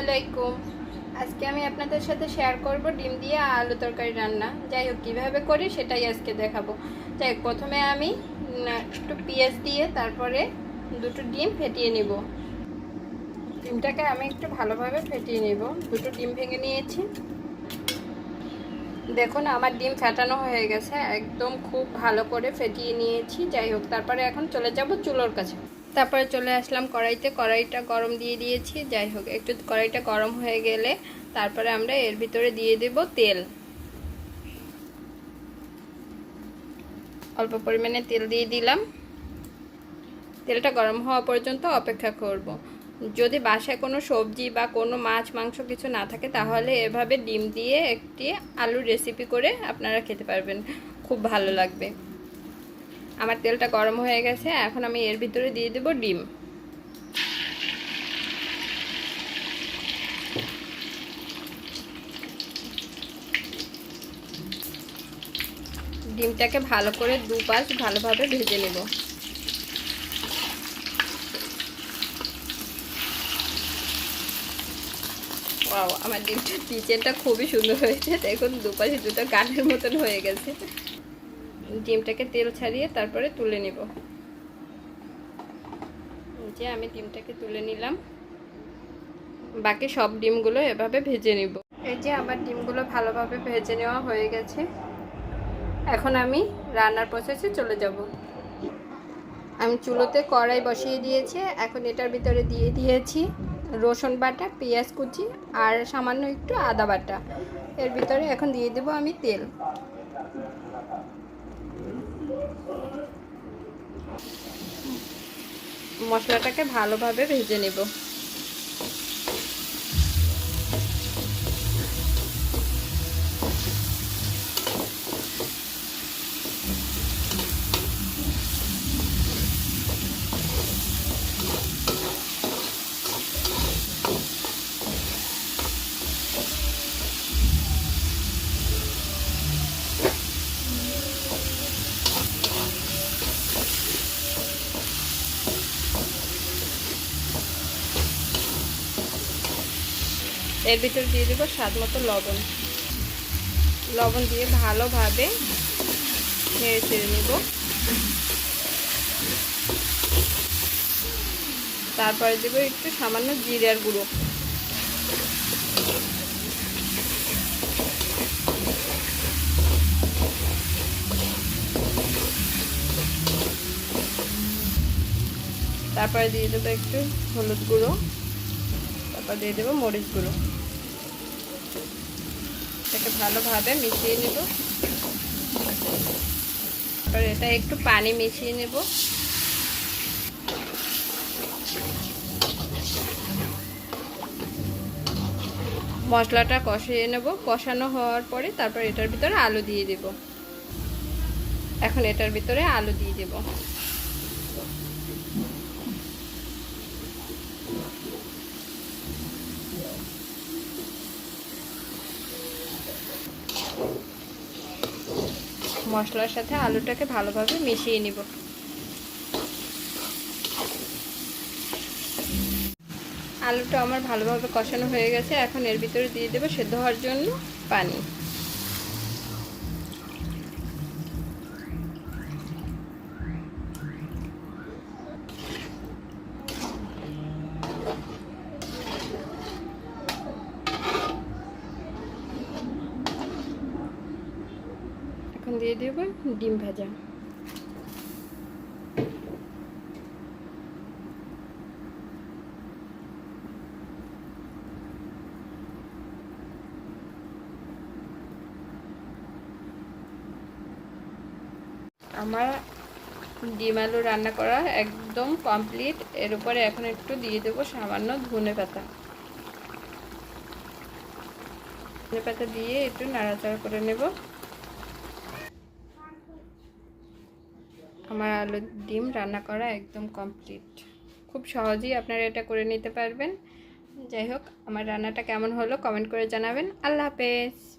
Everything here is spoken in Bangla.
আলাইকুম। আজকে আমি আপনাদের সাথে শেয়ার করব ডিম দিয়ে আলু তরকারি রান্না। যাই হোক, কীভাবে করি সেটাই আজকে দেখাবো। যাই হোক, প্রথমে আমি একটু পেঁয়াজ দিয়ে তারপরে দুটো ডিম ফেটিয়ে নিব। ডিমটাকে আমি একটু ভালোভাবে ফেটিয়ে নিব। দুটো ডিম ভেঙে নিয়েছি। দেখুন, আমার ডিম ফেটানো হয়ে গেছে। একদম খুব ভালো করে ফেটিয়ে নিয়েছি। যাই হোক, তারপরে এখন চলে যাব চুলোর কাছে। তারপরে চলে আসলাম কড়াইতে। কড়াইটা গরম দিয়ে দিয়েছি, যাই হোক, একটু কড়াইটা গরম হয়ে গেলে তারপরে আমরা এর ভিতরে দিয়ে দেব তেল। অল্প পরিমাণে তেল দিয়ে দিলাম। তেলটা গরম হওয়া পর্যন্ত অপেক্ষা করব। যদি বাসায় কোনো সবজি বা কোনো মাছ, মাংস কিছু না থাকে, তাহলে এভাবে ডিম দিয়ে একটি আলুর রেসিপি করে আপনারা খেতে পারবেন। খুব ভালো লাগবে। আমার তেলটা গরম হয়ে গেছে, এখন আমি এর ভিতরে দিয়ে দেব ডিম। ডিমটাকে ভালো করে দুপাশ ভালোভাবে ভেজে নেব। আমার ডিমটা কিচেনটা খুবই সুন্দর হয়েছে, দেখুন, দুপাশে দুটো কাঠের মতন হয়ে গেছে। ডিমটাকে তেল ছাড়িয়ে তারপরে তুলে নিব। যে আমি ডিমটাকে তুলে নিলাম। বাকি সব ডিমগুলো এভাবে ভেজে নিব। এই যে আমার ডিমগুলো ভালোভাবে ভেজে নেওয়া হয়ে গেছে। এখন আমি রান্নার প্রসেসে চলে যাব। আমি চুলোতে কড়াই বসিয়ে দিয়েছি। এখন এটার ভিতরে দিয়ে দিয়েছি রসুন বাটা, পেঁয়াজ কুচি আর সামান্য একটু আদা বাটা। এর ভিতরে এখন দিয়ে দেবো আমি তেল। মশলাটাকে ভালোভাবে ভেজে নেব। এর ভিতরে দিয়ে দেবো স্বাদ মতো লবণ। লবণ দিয়ে ভালোভাবে নেড়ে চেড়ে নেব। তারপরে দেবো একটু সামান্য জিরার গুঁড়ো। তারপরে দিয়ে দেবো একটু হলুদ গুঁড়ো। তারপর দিয়ে দেবো মরিচ গুঁড়ো। এটাকে ভালোভাবে মিশিয়ে নেব। তারপর এটা একটু পানি মিশিয়ে নেব। মশলাটা কষিয়ে নেব। কষানো হওয়ার পরে তারপর এটার ভিতরে আলু দিয়ে দেব। এখন এটার ভিতরে আলু দিয়ে দেব। মশলার সাথে আলুটাকে ভালোভাবে মিশিয়ে নিব। আলুটা আমার ভালোভাবে কষানো হয়ে গেছে। এখন এর ভিতরে দিয়ে দেবো সেদ্ধ হওয়ার জন্য পানি। দিয়ে দেবো ডিম ভাজা। আমার ডিম আলু রান্না করা একদম কমপ্লিট। এর উপরে এখন একটু দিয়ে দেবো সামান্য ধনে পাতা। ধনে পাতা দিয়ে একটু নাড়াচাড়া করে নেব। আমার আলুর ডিম রান্না করা একদম কমপ্লিট খুব সহজেই আপনারা এটা করে নিতে পারবেন। যাই হোক, আমার রান্নাটা কেমন হলো কমেন্ট করে জানাবেন। আল্লাহ হাফেজ।